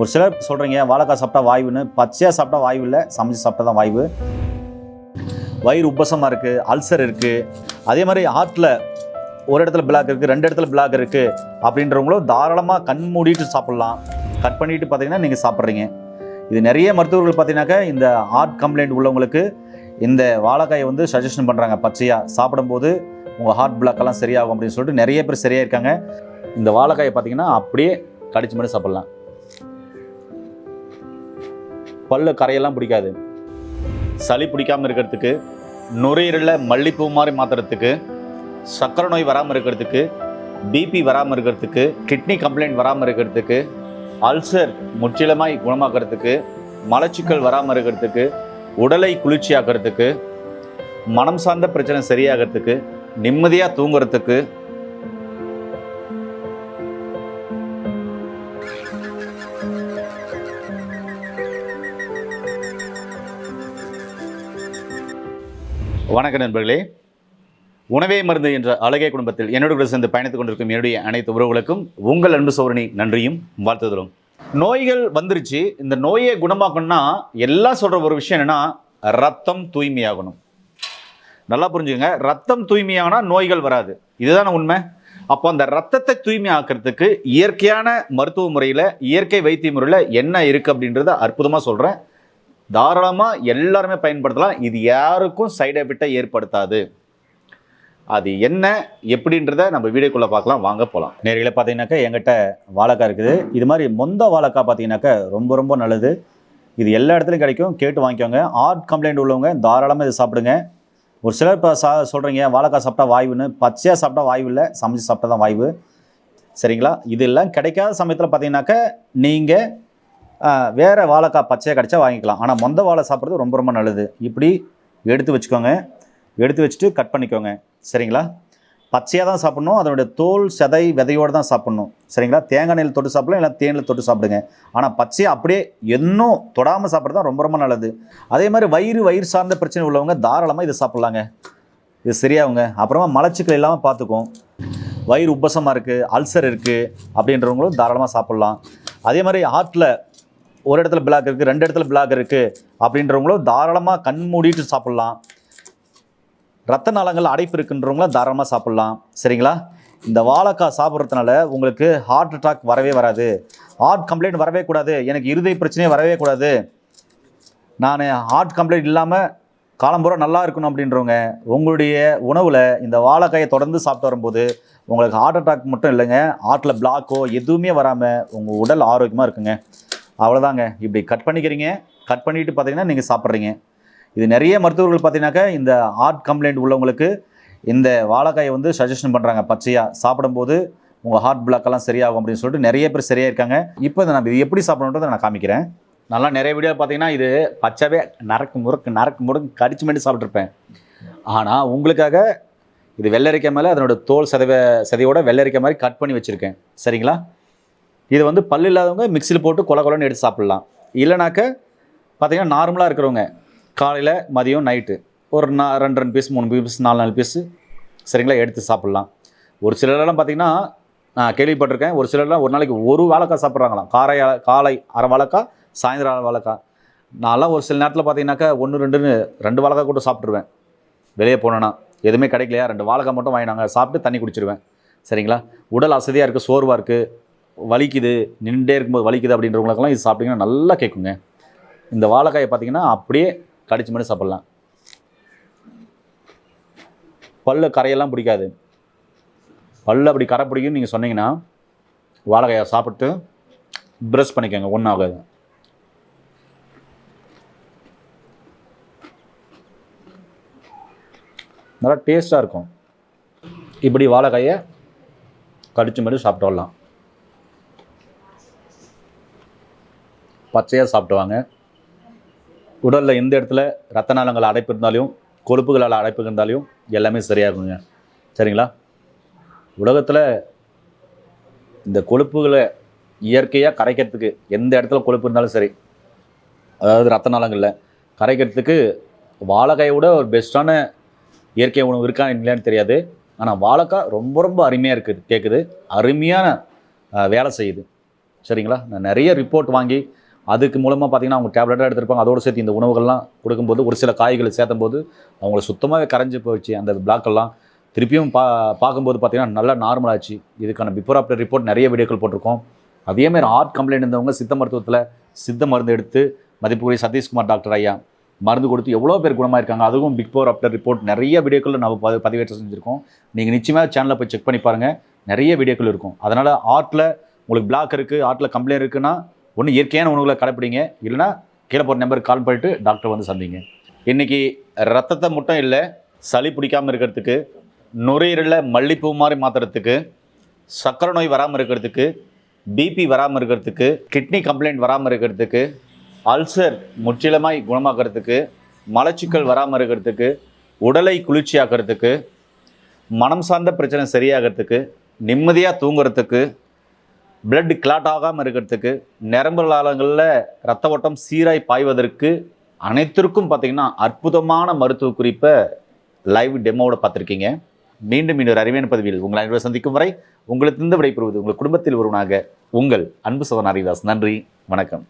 ஒரு சிலர் சொல்கிறீங்க வாழைக்காய் சாப்பிட்டா வாய்வுன்னு. பச்சையாக சாப்பிட்டா வாய்வு இல்லை சமைச்சு சாப்பிட்டா தான் வாய்வு. வயிறு உப்பசமாக இருக்குது அல்சர் இருக்குது அதே மாதிரி ஹார்ட்டில் ஒரு இடத்துல பிளாக் இருக்குது ரெண்டு இடத்துல பிளாக் இருக்குது அப்படின்றவங்களும் தாராளமாக கண் மூடிட்டு சாப்பிட்லாம். கட் பண்ணிட்டு பார்த்தீங்கன்னா நீங்கள் சாப்பிட்றீங்க. இது நிறைய மருத்துவர்கள் பார்த்தீங்கன்னாக்கா இந்த ஹார்ட் கம்ப்ளைண்ட் உள்ளவங்களுக்கு இந்த வாழைக்காயை வந்து சஜஷன் பண்ணுறாங்க பச்சையாக சாப்பிடும்போது உங்கள் ஹார்ட் பிளாக்கெல்லாம் சரியாகும் அப்படின்னு சொல்லிட்டு நிறைய பேர் சரியாக இருக்காங்க இந்த வாழைக்காயை பார்த்தீங்கன்னா அப்படியே கடிச்சு மட்டும் சாப்பிட்லாம். பல்லு கரையெல்லாம் பிடிக்காது. சளி பிடிக்காமல் இருக்கிறதுக்கு நுரையீரலில் மல்லிப்பூ மாதிரி மாற்றுறதுக்கு சர்க்கரை நோய் வராமல் இருக்கிறதுக்கு பிபி வராமல் இருக்கிறதுக்கு கிட்னி கம்ப்ளைண்ட் வராமல் இருக்கிறதுக்கு அல்சர் முற்றிலுமாய் குணமாக்கிறதுக்கு மலச்சிக்கல் வராமல் இருக்கிறதுக்கு உடலை குளிர்ச்சியாக்கிறதுக்கு மனம் சார்ந்த பிரச்சனை சரியாகிறதுக்கு நிம்மதியாக தூங்குறதுக்கு வணக்க நண்பர்களே. உணவே மருந்து என்ற அழகே குடும்பத்தில் என்னோட சேர்ந்து பயணித்துக் கொண்டிருக்கும் என்னுடைய அனைத்து உறவுகளுக்கும் உங்கள் அன்பு சோரணி நன்றியும் வாழ்த்துதலும். நோய்கள் வந்துருச்சு. இந்த நோயை குணமாக்கணும்னா எல்லாம் சொல்கிற ஒரு விஷயம் என்னென்னா ரத்தம் தூய்மையாகணும். நல்லா புரிஞ்சுங்க ரத்தம் தூய்மையாகனா நோய்கள் வராது. இதுதானே உண்மை? அப்போ அந்த ரத்தத்தை தூய்மை ஆக்கிறதுக்கு இயற்கையான மருத்துவ முறையில் இயற்கை வைத்திய முறையில் என்ன இருக்குது அப்படின்றத அற்புதமாக சொல்கிறேன் தாராளமாக எல்லாருமே பயன்படுத்தலாம். இது யாருக்கும் சைடு எஃபெக்டை ஏற்படுத்தாது. அது என்ன எப்படின்றத நம்ம வீடியோக்குள்ளே பார்க்கலாம். வாங்க போகலாம் நேரில் பார்த்தீங்கன்னாக்கா எங்கிட்ட வாழைக்காய் இருக்குது. இது மாதிரி மொந்த வாழைக்காய் பார்த்தீங்கன்னாக்கா ரொம்ப ரொம்ப நல்லது. இது எல்லா இடத்துலையும் கிடைக்கும். கேட்டு வாங்கிக்கோங்க. ஹார்ட் கம்ப்ளைண்ட் உள்ளவங்க தாராளமாக இதை சாப்பிடுங்க. ஒரு சிலர் இப்போ சா சொல்கிறீங்க வாழைக்காய் சாப்பிட்டா வாய்வுன்னு. பச்சையாக சாப்பிட்டா வாய்வு இல்லை. சமைச்சு சாப்பிட்டா தான் வாய்வு. சரிங்களா? இதெல்லாம் கிடைக்காத சமயத்தில் பார்த்தீங்கன்னாக்கா நீங்கள் வேறு வாழைக்காய் பச்சையாக கிடைச்சா வாங்கிக்கலாம். ஆனால் மொந்த வாழை சாப்பிட்றது ரொம்ப ரொம்ப நல்லது. இப்படி எடுத்து வச்சுக்கோங்க. எடுத்து வச்சுட்டு கட் பண்ணிக்கோங்க. சரிங்களா? பச்சையாக தான் சாப்பிட்ணும். அதனுடைய தோல் செதை விதையோடு தான் சாப்பிட்ணும். சரிங்களா? தேங்காய் நெல் தொட்டு சாப்பிடலாம் இல்லை தேனில் தொட்டு சாப்பிடுங்க. ஆனால் பச்சையாக அப்படியே இன்னும் தொடாமல் சாப்பிட்றது தான் ரொம்ப ரொம்ப நல்லது. அதே மாதிரி வயிறு வயிறு சார்ந்த பிரச்சனை உள்ளவங்க தாராளமாக இதை சாப்பிட்லாங்க. இது சரியாகுங்க. அப்புறமா மலச்சிக்கல் இல்லாமல் பார்த்துக்கும் வயிறு உப்பசமாக இருக்குது அல்சர் இருக்குது அப்படின்றவங்களும் தாராளமாக சாப்பிட்லாம். அதே மாதிரி ஹார்ட்டில் ஒரு இடத்துல பிளாக் இருக்குது ரெண்டு இடத்துல பிளாக் இருக்குது அப்படின்றவங்களும் தாராளமாக கண் மூடிட்டு சாப்பிட்லாம். ரத்த நாளங்கள் அடைப்பு இருக்குன்றவங்களும் தாராளமாக சாப்பிட்லாம். சரிங்களா? இந்த வாழைக்காய் சாப்பிட்றதுனால உங்களுக்கு ஹார்ட் அட்டாக் வரவே வராது. ஹார்ட் கம்ப்ளைண்ட் வரவே கூடாது. எனக்கு இருதய பிரச்சனையே வரவே கூடாது. நான் ஹார்ட் கம்ப்ளைண்ட் இல்லாமல் காலம்புற நல்லா இருக்கணும் அப்படின்றவங்க உங்களுடைய உணவில் இந்த வாழைக்காயை தொடர்ந்து சாப்பிட்டு வரும்போது உங்களுக்கு ஹார்ட் அட்டாக் மட்டும் இல்லைங்க. ஹார்ட்டில் பிளாக்கோ எதுவுமே வராமல் உங்கள் உடல் ஆரோக்கியமாக இருக்குங்க. அவ்வளோதாங்க இப்படி கட் பண்ணிக்கிறீங்க கட் பண்ணிட்டு பார்த்தீங்கன்னா நீங்கள் சாப்பிட்றீங்க. இது நிறைய மருத்துவர்கள் பார்த்தீங்கன்னாக்கா இந்த ஹார்ட் கம்ப்ளைண்ட் உள்ளவங்களுக்கு இந்த வாழைக்காயை வந்து சஜஷன் பண்ணுறாங்க பச்சையாக சாப்பிடும்போது உங்கள் ஹார்ட் பிளாக்கெல்லாம் சரியாகும் அப்படின்னு சொல்லிட்டு நிறைய பேர் சரியாக இருக்காங்க. இப்போ இதை நம்ம இது எப்படி சாப்பிடணுன்றதை நான் காமிக்கிறேன். நல்லா நிறைய வீடியோ பார்த்தீங்கன்னா இது பச்சைவே நரக்கு முறுக்கு நரக்கு முறுக்கு கடிச்சு மட்டும் சாப்பிட்ருப்பேன் ஆனால் உங்களுக்காக இது வெள்ளரிக்காய் மேலே அதனோட தோல் சதவ சதையோட வெள்ளரிக்கை மாதிரி கட் பண்ணி வச்சுருக்கேன். சரிங்களா? இது வந்து பல்லு இல்லாதவங்க மிக்சியில் போட்டு கொல கொலன்னு எடுத்து சாப்பிட்லாம். இல்லைனாக்க பார்த்தீங்கன்னா நார்மலாக இருக்கிறவங்க காலையில் மதியம் நைட்டு ஒரு நா ரெண்டு ரெண்டு பீஸ் மூணு பீஸ் நாலு நாலு பீஸு சரிங்களா எடுத்து சாப்பிட்லாம். ஒரு சிலரெல்லாம் பார்த்தீங்கன்னா நான் கேள்விப்பட்டிருக்கேன் ஒரு சிலர்லாம் ஒரு நாளைக்கு ஒரு வாழைக்காய் சாப்பிட்றாங்களாம். காரை காலை அரை வாழைக்காய் சாயந்தரம் அரை வாழைக்காய். நான்லாம் ஒரு சில நேரத்தில் பார்த்தீங்கன்னாக்கா ஒன்று ரெண்டுன்னு ரெண்டு வாழைக்காய் கூட சாப்பிட்ருவேன் வெளியே போனேன்னா எதுவுமே கிடைக்கலையா? ரெண்டு வாழைக்காய் மட்டும் வாங்கினாங்க சாப்பிட்டு தண்ணி குடிச்சிருவேன். சரிங்களா? உடல் அசதியாக இருக்குது சோர்வாக இருக்குது வலிக்குது நின்றுட்டே இருக்கும்போது வலிக்குது அப்படின்றவங்களுக்கெல்லாம் இது சாப்பிட்டிங்கன்னா நல்லா கேட்குங்க இந்த வாழைக்காயை பார்த்தீங்கன்னா அப்படியே கடிச்சு மட்டும் சாப்பிட்லாம். பல்லு கரையெல்லாம் பிடிக்காது. பல்லு அப்படி கரை பிடிக்கும்னு நீங்கள் சொன்னீங்கன்னா வாழைக்காயை சாப்பிட்டு ப்ரஷ் பண்ணிக்கோங்க ஒன்றும் ஆகாது நல்லா டேஸ்ட்டாக இருக்கும். இப்படி வாழைக்காயை கடிச்சு மட்டும் சாப்பிட்டு வரலாம். பச்சையாக சாப்பிடுவாங்க. உடலில் எந்த இடத்துல ரத்த நாளங்கள் அடைப்பு இருந்தாலும் கொழுப்புகளால் அடைப்பு இருந்தாலும் எல்லாமே சரியாகுங்க. சரிங்களா? உலகத்தில் இந்த கொழுப்புகளை இயற்கையாக கரைக்கிறதுக்கு எந்த இடத்துல கொழுப்பு இருந்தாலும் சரி அதாவது ரத்த நாளங்களில் கரைக்கிறதுக்கு வாழைக்காயை விட ஒரு பெஸ்ட்டான இயற்கை உணவு இருக்கா இல்லையான்னு தெரியாது. ஆனால் வாழைக்காய் ரொம்ப ரொம்ப அருமையாக இருக்குது கேட்குது அருமையான வேலை செய்யுது. சரிங்களா? நான் நிறைய ரிப்போர்ட் வாங்கி அதுக்கு மூலமாக பார்த்தீங்கன்னா அவங்க டேப்லெட்டாக எடுத்திருப்பாங்க. அதோடு சேர்த்து இந்த உணவுகள்லாம் கொடுக்கும்போது ஒரு சில காய்களை சேர்த்தும் போது அவங்கள சுத்தமாகவே கரைஞ்சு போச்சு. அந்த பிளாக்கெல்லாம் திருப்பியும் பா பார்க்கும்போது பார்த்தீங்கன்னா நல்லா நார்மலாச்சு இதுக்கான பிஃபோர் ஆஃப்டர் ரிப்போர்ட் நிறைய வீடியோக்கள் போட்டிருக்கோம். அதேமாதிரி ஹார்ட் கம்ப்ளைண்ட் இருந்தவங்க சித்த மருத்துவத்தில் சித்த மருந்து எடுத்து மதிப்புக்குரிய சதீஷ்குமார் டாக்டர் ஐயா மருந்து கொடுத்து எவ்வளோ பேர் குணமாயிருக்காங்க. அதுவும் பிஃபோர் ஆஃப்டர் ரிப்போர்ட் நிறைய வீடியோக்கள் நம்ம பதி- பதிவேற்றம் செஞ்சுருக்கோம். நீங்கள் நிச்சயமாக சேனலில் போய் செக் பண்ணி பாருங்கள் நிறைய வீடியோக்கள் இருக்கும். அதனால் ஆர்ட்டில் உங்களுக்கு பிளாக் இருக்குது ஆர்ட்டில் கம்ப்ளைண்ட் இருக்குன்னா ஒன்று இயற்கையான உணவுகளை கடைப்பிடிங்க. இல்லைன்னா கீழே போகிற நம்பருக்கு கால் பண்ணிட்டு டாக்டர் வந்து சந்திங்க. இன்றைக்கி ரத்தத்தை மட்டும் இல்லை சளி பிடிக்காமல் இருக்கிறதுக்கு நுரையீரலில் மல்லிப்பூ மாதிரி மாற்றுறதுக்கு சர்க்கரை நோய் வராமல் இருக்கிறதுக்கு பிபி வராமல் இருக்கிறதுக்கு கிட்னி கம்ப்ளைண்ட் வராமல் இருக்கிறதுக்கு அல்சர் முற்றிலுமாய் குணமாக்கிறதுக்கு மலச்சிக்கல் வராமல் இருக்கிறதுக்கு உடலை குளிர்ச்சியாக்கிறதுக்கு மனம் சார்ந்த பிரச்சனை சரியாகிறதுக்கு நிம்மதியாக தூங்குறதுக்கு பிளட் கிளாட் ஆகாமல் இருக்கிறதுக்கு நரம்பு நாளங்களில் ரத்த ஓட்டம் சீராய் பாய்வதற்கு அனைத்திற்கும் பார்த்தீங்கன்னா அற்புதமான மருத்துவ குறிப்பை லைவ் டெமோவோட பார்த்துருக்கீங்க. மீண்டும் இன்னொரு அறிவியன் பதிவில் உங்களை அனைவரும் சந்திக்கும் வரை உங்களுக்கு விடைபெறுவது உங்கள் குடும்பத்தில் ஒருவனாக உங்கள் அன்பு சோதன் ஹரிதாஸ். நன்றி வணக்கம்.